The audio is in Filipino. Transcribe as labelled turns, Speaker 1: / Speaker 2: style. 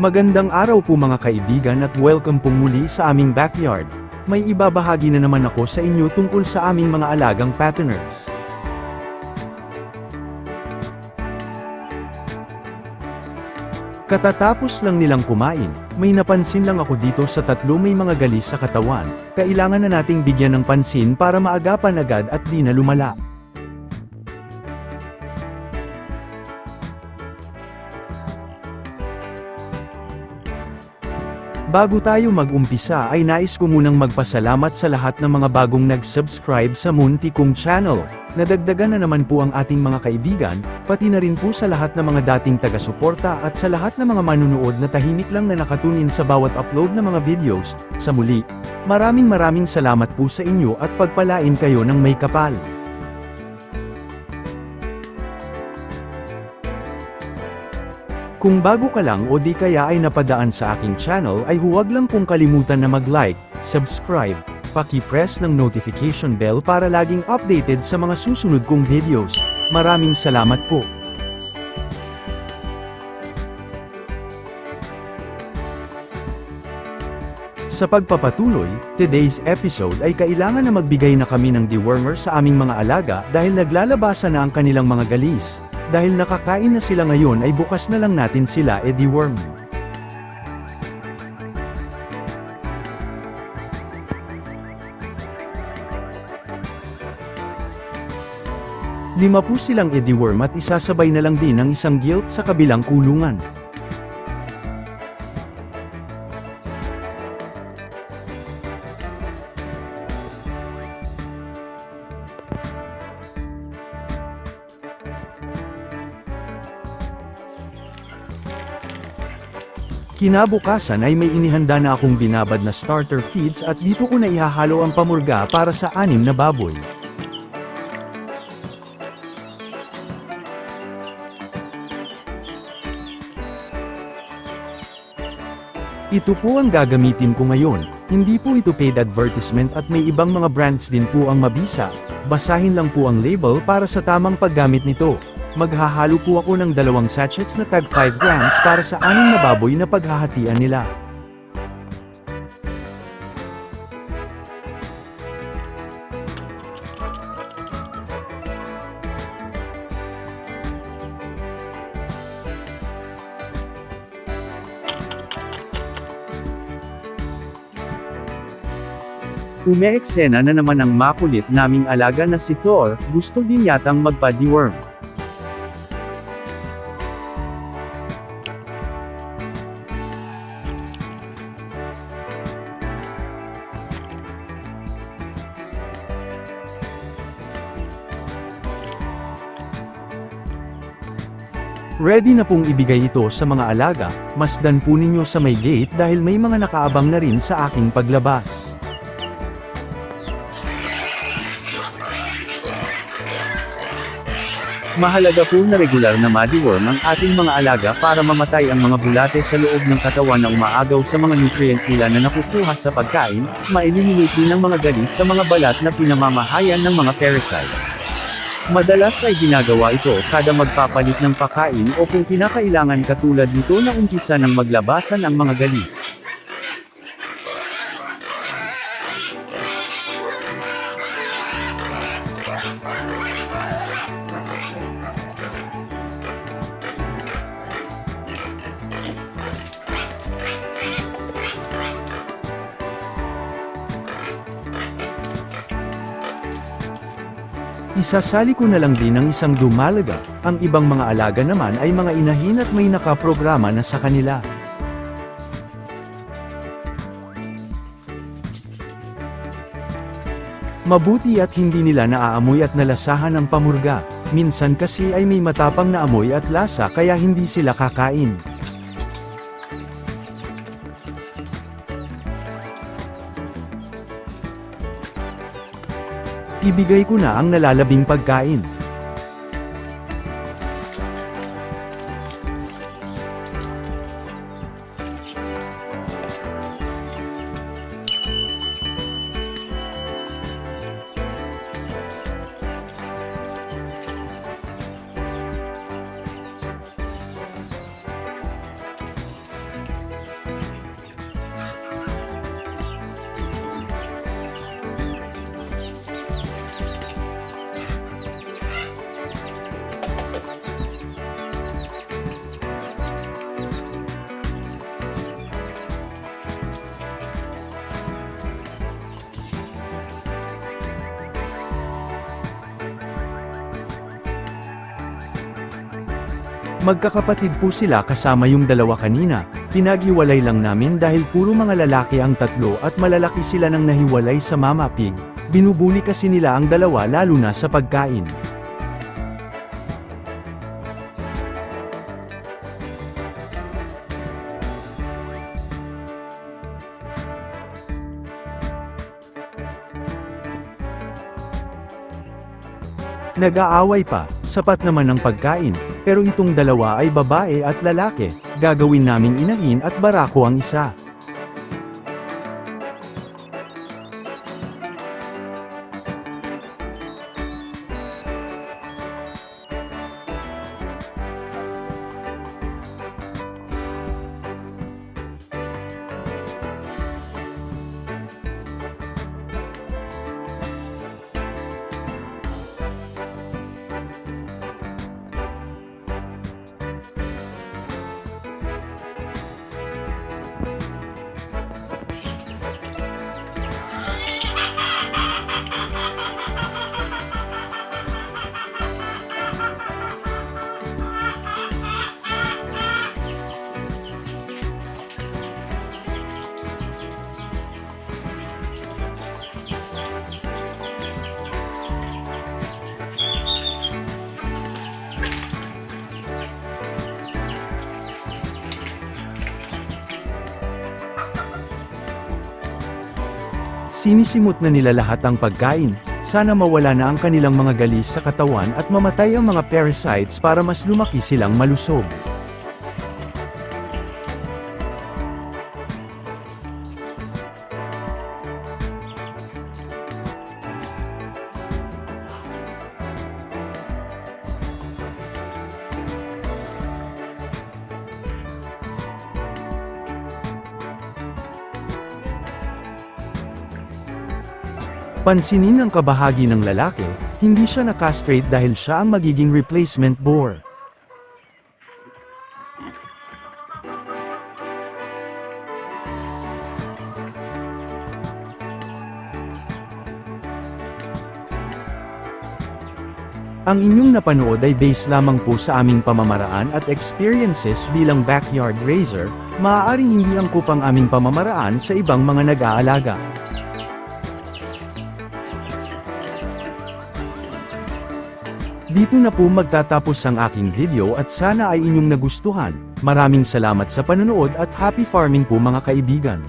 Speaker 1: Magandang araw po mga kaibigan at welcome pong muli sa aming backyard. May ibabahagi na naman ako sa inyo tungkol sa aming mga alagang patterners. Katatapos lang nilang kumain, may napansin lang ako dito sa tatlo may mga galis sa katawan, kailangan na nating bigyan ng pansin para maagapan agad at di na lumala. Bago tayo mag-umpisa ay nais ko munang magpasalamat sa lahat ng mga bagong nag-subscribe sa Munti channel. Nadagdagan na naman po ang ating mga kaibigan, pati na rin po sa lahat ng mga dating taga-suporta at sa lahat ng mga manunood na tahimik lang na nakatunin sa bawat upload ng mga videos. Sa muli, maraming maraming salamat po sa inyo at pagpalain kayo ng may kapal. Kung bago ka lang o di kaya ay napadaan sa aking channel ay huwag lang pong kalimutan na mag-like, subscribe, paki-press ng notification bell para laging updated sa mga susunod kong videos. Maraming salamat po. Sa pagpapatuloy, today's episode ay kailangan na magbigay na kami ng dewormer sa aming mga alaga dahil naglalabasan na ang kanilang mga galis. Dahil nakakain na sila ngayon ay bukas na lang natin sila e deworm. Lima po silang ediworm at isasabay na lang din ang isang guilt sa kabilang kulungan. Kinabukasan ay may inihanda na akong binabad na starter feeds at dito ko na ihahalo ang pamurga para sa anim na baboy. Ito po ang gagamitin ko ngayon, hindi po ito paid advertisement at may ibang mga brands din po ang mabisa, basahin lang po ang label para sa tamang paggamit nito. Maghahalo po ako ng dalawang sachets na tag 5 grams para sa anim na baboy na paghahatian nila. Umeeksena na naman ang makulit naming alaga na si Thor, gusto din yatang magpa-deworm. Ready na pong ibigay ito sa mga alaga, masdan po ninyo sa may gate dahil may mga nakaabang na rin sa aking paglabas. Mahalaga po na regular na madiworm ang ating mga alaga para mamatay ang mga bulate sa loob ng katawan na umaagaw sa mga nutrients nila na nakukuha sa pagkain, ma-eliminate din ang mga galis sa mga balat na pinamamahayan ng mga parasites. Madalas ay ginagawa ito kada magpapalit ng pakain o kung kinakailangan katulad nito na umpisa ng maglabasan ang mga galis. Isasali ko na lang din ang isang dumalaga, ang ibang mga alaga naman ay mga inahin at may nakaprograma na sa kanila. Mabuti at hindi nila naaamoy at nalasahan ang pamurga, minsan kasi ay may matapang na amoy at lasa kaya hindi sila kakain. Ibigay ko na ang nalalabing pagkain. Magkakapatid po sila kasama yung dalawa kanina, pinaghiwalay lang namin dahil puro mga lalaki ang tatlo at malalaki sila nang nahiwalay sa Mama Pig, binubuli kasi nila ang dalawa lalo na sa pagkain. Nag-aaway pa, sapat naman ang pagkain, pero itong dalawa ay babae at lalaki, gagawin naming inahin at barako ang isa. Sinisimot na nila lahat ang pagkain, sana mawala na ang kanilang mga galis sa katawan at mamatay ang mga parasites para mas lumaki silang malusog. Pansinin ang kabahagi ng lalaki, hindi siya nakastraight dahil siya ang magiging replacement bore. Ang inyong napanood ay base lamang po sa aming pamamaraan at experiences bilang backyard raiser, maaaring hindi angkop ang aming pamamaraan sa ibang mga nag-aalaga. Dito na po magtatapos ang aking video at sana ay inyong nagustuhan. Maraming salamat sa panonood at happy farming po mga kaibigan.